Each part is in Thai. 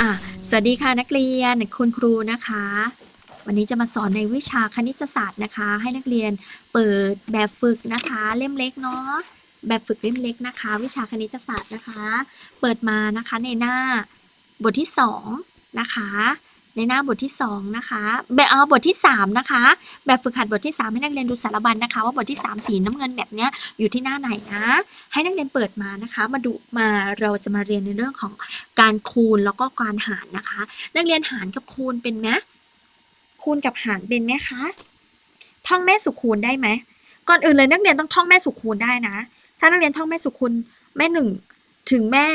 อะสวัสดีค่ะนักเรียนคุณครูนะคะ วันนี้จะมาสอนในวิชาคณิตศาสตร์นะคะ ให้นักเรียนเปิดแบบฝึกนะคะ เล่มเล็กเนาะแบบฝึกเล่มเล็กนะคะ วิชาคณิตศาสตร์นะคะ เปิดมานะคะในหน้าบทที่สองนะคะ ในหน้าบทที่สองนะคะ แบบเอาบทที่สามนะคะ แบบฝึกหัดบทที่สามให้นักเรียนดูสารบัญนะคะ ว่าบทที่สามสีน้ำเงินแบบเนี้ยอยู่ที่หน้าไหนนะ ให้นักเรียนเปิดมานะคะ มาดูมาเราจะมาเรียนในเรื่องของการคูณแล้วก็การหารนะคะ นักเรียนหารกับคูณเป็นไหมคูณกับหารเป็นไหมคะท่องแม่สุคูณได้ไหมก่อนอื่นเลยนักเรียนต้องท่องแม่สุคูณได้นะ ถ้านักเรียนท่องแม่สุคูณแม่หนึ่งถึงแม่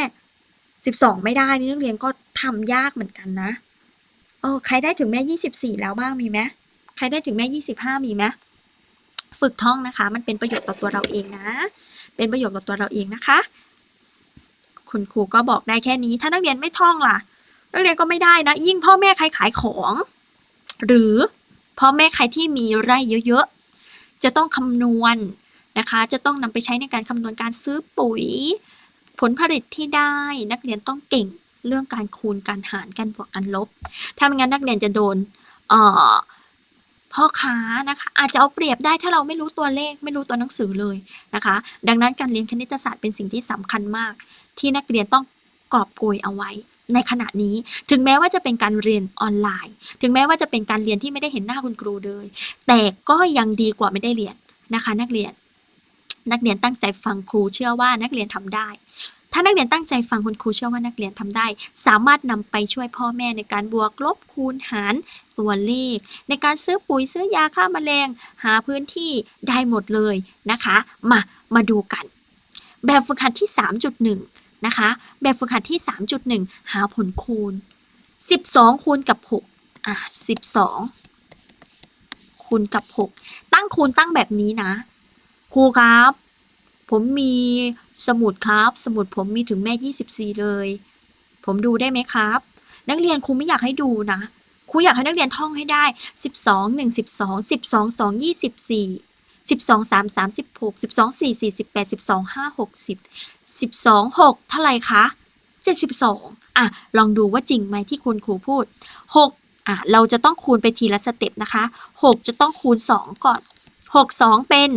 สิบสองไม่ได้นี่นักเรียนก็ทำยากเหมือนกันนะ เออใครได้ถึงแม่ยี่สิบสี่แล้วบ้างมีไหมใครได้ถึงแม่ยี่สิบห้ามีไหมฝึกท่องนะคะ มันเป็นประโยชน์ต่อตัวเราเองนะ เป็นประโยชน์ต่อตัวเราเองนะคะ คุณครูก็บอกได้แค่นี้ ถ้านักเรียนไม่ท่องล่ะ นักเรียนก็ไม่ได้นะ ยิ่งพ่อแม่ใครขายของ หรือพ่อแม่ใครที่มีไร่เยอะๆ จะต้องคำนวณนะคะ จะต้องนำไปใช้ในการคำนวณการซื้อปุ๋ย ผลผลิตที่ได้ นักเรียนต้องเก่ง เรื่องการคูณการหารการบวกการลบ ถ้าไม่งั้นนักเรียนจะโดนพ่อค้านะคะอาจจะเอาเปรียบได้ถ้าเราไม่รู้ตัวเลขไม่รู้ตัวหนังสือเลยนะคะ ดังนั้นการเรียนคณิตศาสตร์เป็นสิ่งที่สำคัญมาก ที่นักเรียนต้องกอบโกยเอาไว้ ในขณะนี้ถึงแม้ว่าจะเป็นการเรียนออนไลน์ ถึงแม้ว่าจะเป็นการเรียนที่ไม่ได้เห็นหน้าคุณครูเลย แต่ก็ยังดีกว่าไม่ได้เรียนนะคะ นักเรียน นักเรียนตั้งใจฟังครูเชื่อว่านักเรียนทำได้ ถ้านักเรียนตั้งใจฟังคุณครูเชื่อว่านักเรียนทำได้ สามารถนำไปช่วยพ่อแม่ในการบวกลบคูณหารตัวเลข ในการซื้อปุ๋ยซื้อยาฆ่าแมลง หาพื้นที่ได้หมดเลยนะคะ มามาดูกัน แบบฝึกหัดที่ 3.1 นะคะ แบบฝึกหัดที่ 3.1 หาผลคูณ 12 คูณกับ 6 อะ 12 คูณกับ 6 ตั้งคูณตั้งแบบนี้นะ ครูครับ ผมมี สมุดครับ สมุดผมมีถึงแม่ 24 เลย ผมดูได้ไหมครับ นักเรียนครูไม่อยากให้ดูนะครูอยากให้นักเรียนท่องให้ได้ 12 1 12 12 2 24 12 3 36 12 4 48 12 5 60 12 6เท่าไรคะ 72 อะ ลองดูว่าจริงไหมที่คุณครูพูด 6 อะ เราจะต้องคูณไปทีละสเต็ปนะคะ 6 จะต้องคูณ 2 ก่อน 6 2 เป็น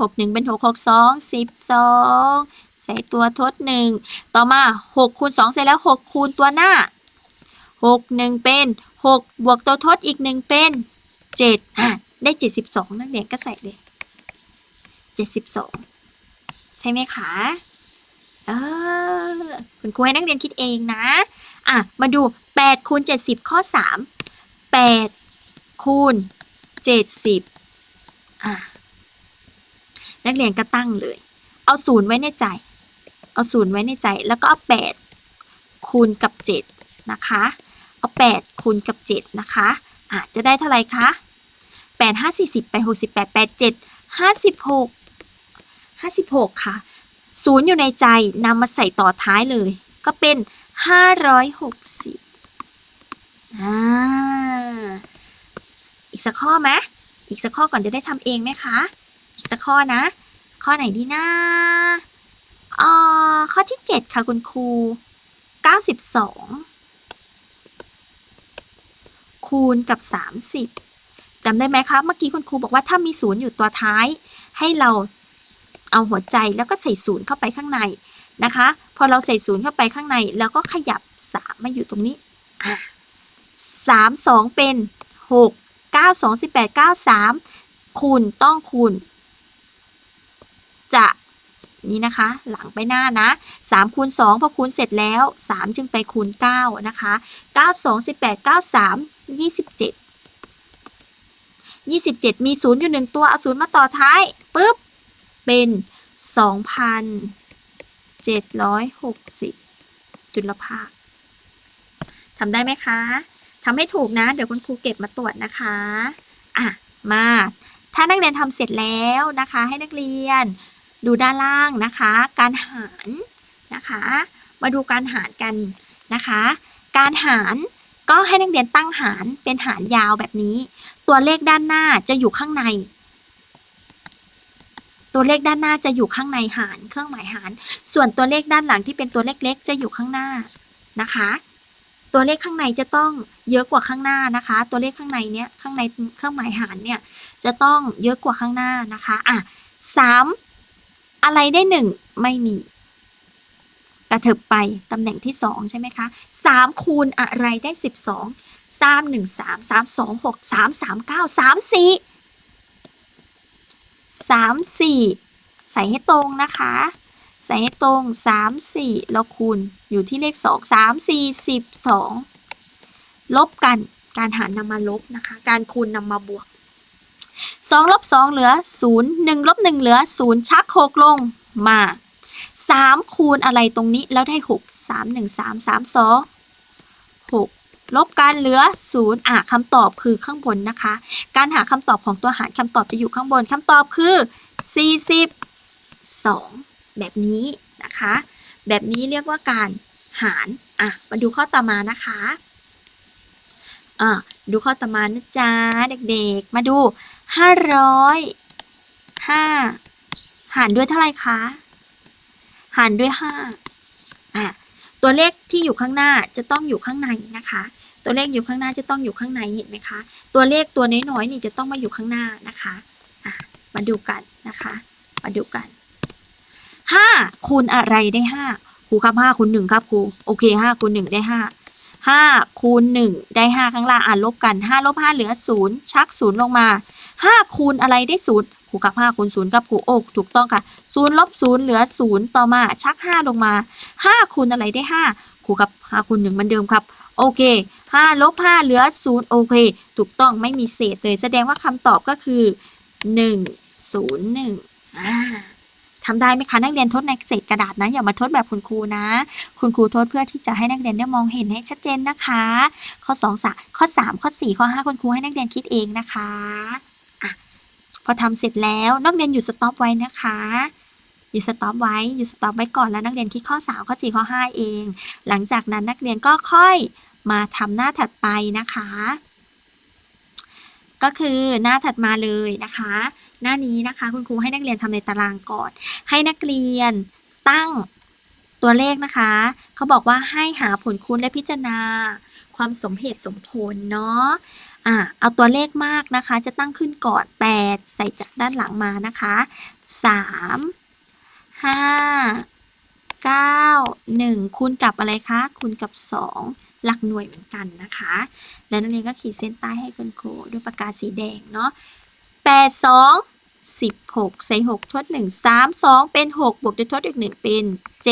หกหนึ่งเป็นหกหกสองสิบสองใส่ตัวทดหนึ่งต่อมาหกคูณสองเสร็จแล้วหกคูณตัวหน้าหกหนึ่งเป็นหกบวกตัวทดอีกหนึ่งเป็นเจ็ดอะได้เจ็ดสิบสองนักเรียนก็ใส่เลยเจ็ดสิบสองใช่ไหมคะเออคุณครูให้นักเรียนคิดเองนะอะมาดูแปดคูณเจ็ดสิบข้อสามแปดคูณเจ็ดสิบอะ นักเรียนก็ตั้งเลย เอาศูนย์ไว้ในใจ เอาศูนย์ไว้ในใจ แล้วก็เอา8คูณกับ7นะคะ เอา8คูณกับ7นะคะอะจะได้เท่าไหร่คะ8 5 40 8 68 8 7 56 56ค่ะศูนย์อยู่ในใจนำมาใส่ต่อท้ายเลย ก็เป็น560อ่าอีกสักข้อไหมอีกสักข้อก่อนจะได้ทำเองไหมคะ สักข้อนะ ข้อไหนดีนะอ่าข้อที่ 7 ค่ะคุณครู 92 คูณกับ 30จำได้ไหมคะเมื่อกี้คุณครูบอกว่าถ้ามีศูนย์อยู่ตัวท้าย ให้เราเอาหัวใจแล้วก็ใส่ศูนย์เข้าไปข้างในนะคะ พอเราใส่ศูนย์เข้าไปข้างใน แล้วก็ขยับ 3 มาอยู่ตรงนี้สามสองเป็นหกเก้าสองสิบแปดเก้าสามคูณต้องคูณ จะนี่นะคะ หลังไปหน้านะ3คูณ2พอคูณเสร็จแล้ว 3 จึงไปคูณ 9 นะคะ 9 2 18 9 3 27 27 มีศูนย์อยู่หนึ่งตัว เอาศูนย์มาต่อท้ายปุ๊บ เป็น 2,760จุลภาคทำได้ไหมคะทำให้ถูกนะ เดี๋ยวคุณครูเก็บมาตรวจนะคะ อะ มา ถ้านักเรียนทำเสร็จแล้วนะคะ ให้นักเรียน ดูด้านล่างนะคะ การหารนะคะ มาดูการหารกันนะคะ การหารก็ให้นักเรียนตั้งหารเป็นหารยาวแบบนี้ ตัวเลขด้านหน้าจะอยู่ข้างใน ตัวเลขด้านหน้าจะอยู่ข้างในหารเครื่องหมายหาร ส่วนตัวเลขด้านหลังที่เป็นตัวเล็กๆจะอยู่ข้างหน้านะคะ ตัวเลขข้างในจะต้องเยอะกว่าข้างหน้านะคะ ตัวเลขข้างในเนี้ยข้างในเครื่องหมายหารเนี่ยจะต้องเยอะกว่าข้างหน้านะคะอะสาม อะไรได้หนึ่งไม่มีกระเถิบไปตำแหน่งที่สองใช่ไหมคะสามคูณอะไรได้สิบสองสามหนึ่งสามสามสองหกสามสามเก้าสามสี่สามสี่ใส่ให้ตรงนะคะ ใส่ให้ตรงสามสี่แล้วคูณอยู่ที่เลขสองสามสี่สิบสองลบกันการหารนำมาลบนะคะ การคูณนำมาบวก สองลบสองเหลือศูนย์หนึ่งลบหนึ่งเหลือศูนย์ชักหกลงมาสามคูณอะไรตรงนี้แล้วได้หกสามหนึ่งสามสามสองหกลบกันเหลือศูนย์อะคำตอบคือข้างบนนะคะ การหาคำตอบของตัวหารคำตอบจะอยู่ข้างบนคำตอบคือสี่สิบสองแบบนี้นะคะ แบบนี้เรียกว่าการหาร อะ มาดูข้อต่อมานะคะ อะ ดูข้อต่อมานะจ๊ะเด็กๆ มาดู ห้าร้อยห้าหารด้วยเท่าไรคะ หารด้วยห้าอะตัวเลขที่อยู่ข้างหน้าจะต้องอยู่ข้างในนะคะ ตัวเลขอยู่ข้างหน้าจะต้องอยู่ข้างในเห็นไหมคะ ตัวเลขตัวน้อยๆนี่จะต้องมาอยู่ข้างหน้านะคะอะมาดูกันนะคะ มาดูกันห้าคูณอะไรได้ห้าครูครับห้าคูณหนึ่งครับครูโอเคห้าคูณหนึ่งได้ห้า ห้าคูณหนึ่งได้ห้าข้างล่างอ่านลบกันห้าลบห้าเหลือศูนย์ชักศูนย์ลงมาห้าคูณอะไรได้ศูนย์ครูครับห้าคูณศูนย์กับครูโอ้ถูกต้องค่ะศูนย์ลบศูนย์เหลือศูนย์ต่อมาชักห้าลงมาห้าคูณอะไรได้ห้าครูครับห้าคูณหนึ่งเหมือนเดิมครับ โอเคห้าลบห้าเหลือศูนย์โอเค ถูกต้องไม่มีเศษเลย แสดงว่าคำตอบก็คือหนึ่งศูนย์หนึ่งอ่า ทำได้ไหมคะนักเรียนทดในเศษกระดาษนะอย่ามาทดแบบคุณครูนะ คุณครูทดเพื่อที่จะให้นักเรียนได้มองเห็นให้ชัดเจนนะคะ ข้อ2สข้อ 3 ข้อ 4 ข้อ 5 คุณครูให้นักเรียนคิดเองนะคะอะพอทำเสร็จแล้วนักเรียนหยุดสต็อปไว้นะคะหยุดสต็อปไว้หยุดสต็อปไว้ก่อนแล้วนักเรียนคิดข้อ 3 ข้อ 4 ข้อ 5 เอง หลังจากนั้นนักเรียนก็ค่อยมาทำหน้าถัดไปนะคะ ก็คือหน้าถัดมาเลยนะคะ หน้านี้นะคะ คุณครูให้นักเรียนทำในตารางก่อน ให้นักเรียนตั้งตัวเลขนะคะ เขาบอกว่าให้หาผลคูณและพิจารณา ความสมเหตุสมผลเนาะอะเอาตัวเลขมากนะคะ จะตั้งขึ้นก่อน 8 ใส่จากด้านหลังมานะคะ 3 5 9 1 คูณกับอะไรคะ คูณกับ 2 หลักหน่วยเหมือนกันนะคะ แล้วนักเรียนก็ขีดเส้นใต้ให้คุณครูด้วยปากกาสีแดงเนาะ8 2 16 ใส่ 6 ทด 1 3 2 เป็น 6 บวกด้วยทดอีก 1 เป็น 7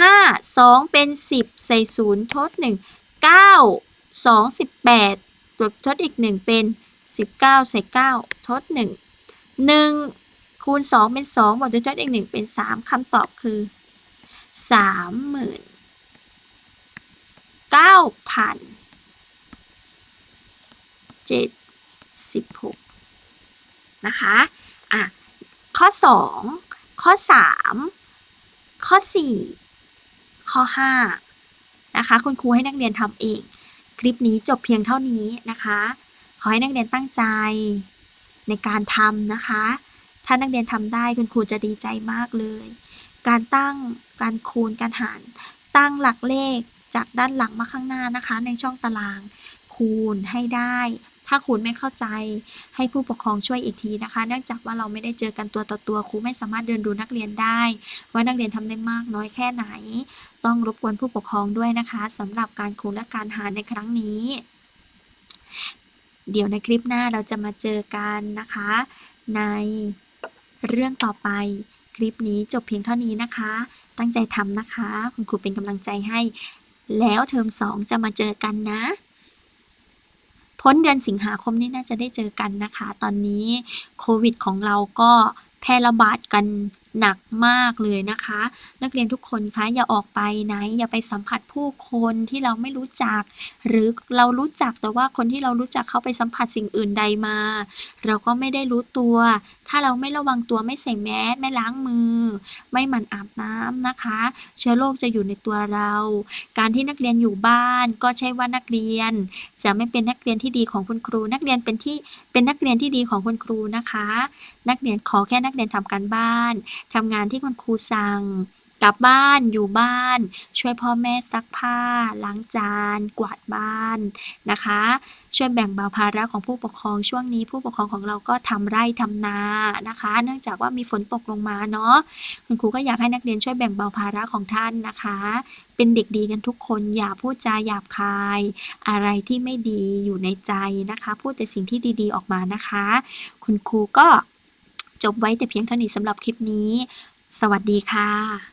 5 2 เป็น 10 ใส่ 0 ทด 1 9 2 18 บวกทดอีก 1 เป็น 19 ใส่ 9 ทด 1 1 คูณ 2 เป็น 2 บวกด้วยทดอีก 1 เป็น 3คำตอบคือ 30,000 9,000 76นะคะ อะข้อ 2 ข้อ 3 ข้อ 4 ข้อ 5 นะคะ คุณครูให้นักเรียนทำเอง คลิปนี้จบเพียงเท่านี้นะคะ ขอให้นักเรียนตั้งใจในการทำนะคะ ถ้านักเรียนทำได้คุณครูจะดีใจมากเลย การตั้งการคูณการหาร ตั้งหลักเลขจากด้านหลังมาข้างหน้านะคะ ในช่องตารางคูณให้ได้ ถ้าคูณไม่เข้าใจให้ผู้ปกครองช่วยอีกทีนะคะ เนื่องจากว่าเราไม่ได้เจอกันตัวต่อตัวครูไม่สามารถเดินดูนักเรียนได้ ว่านักเรียนทำได้มากน้อยแค่ไหน ต้องรบกวนผู้ปกครองด้วยนะคะสำหรับการครูและการหาในครั้งนี้ เดี๋ยวในคลิปหน้าเราจะมาเจอกันนะคะ ในเรื่องต่อไปคลิปนี้จบเพียงเท่านี้นะคะ ตั้งใจทำนะคะ คุณครูเป็นกำลังใจให้ แล้วเทอมสองจะมาเจอกันนะ พ้นเดือนสิงหาคมนี้น่าจะได้เจอกันนะคะ ตอนนี้โควิดของเราก็แพร่ระบาดกันหนักมากเลยนะคะ นักเรียนทุกคนคะอย่าออกไปไหน อย่าไปสัมผัสผู้คนที่เราไม่รู้จัก หรือเรารู้จักแต่ว่าคนที่เรารู้จักเขาไปสัมผัสสิ่งอื่นใดมา เราก็ไม่ได้รู้ตัว ถ้าเราไม่ระวังตัวไม่ใส่แมสไม่ล้างมือ ไม่หมั่นอาบน้ำนะคะ เชื้อโรคจะอยู่ในตัวเรา การที่นักเรียนอยู่บ้านก็ใช่ว่านักเรียน จะไม่เป็นนักเรียนที่ดีของคุณครู นักเรียนเป็นที่เป็นนักเรียนที่ดีของคุณครูนะคะ นักเรียนขอแค่นักเรียนทำการบ้านทำงานที่คุณครูสั่ง กลับบ้านอยู่บ้าน ช่วยพ่อแม่ซักผ้า ล้างจาน กวาดบ้านนะคะ ช่วยแบ่งเบาภาระของผู้ปกครองช่วงนี้ ผู้ปกครองของเราก็ทำไร่ทำนานะคะ เนื่องจากว่ามีฝนตกลงมาเนาะคุณครูก็อยากให้นักเรียนช่วยแบ่งเบาภาระของท่านนะคะ เป็นเด็กดีกันทุกคนอย่าพูดจาหยาบคาย อะไรที่ไม่ดีอยู่ในใจนะคะ พูดแต่สิ่งที่ดีๆออกมานะคะ คุณครูก็ จบไว้แต่เพียงเท่านี้สำหรับคลิปนี้ สวัสดีค่ะ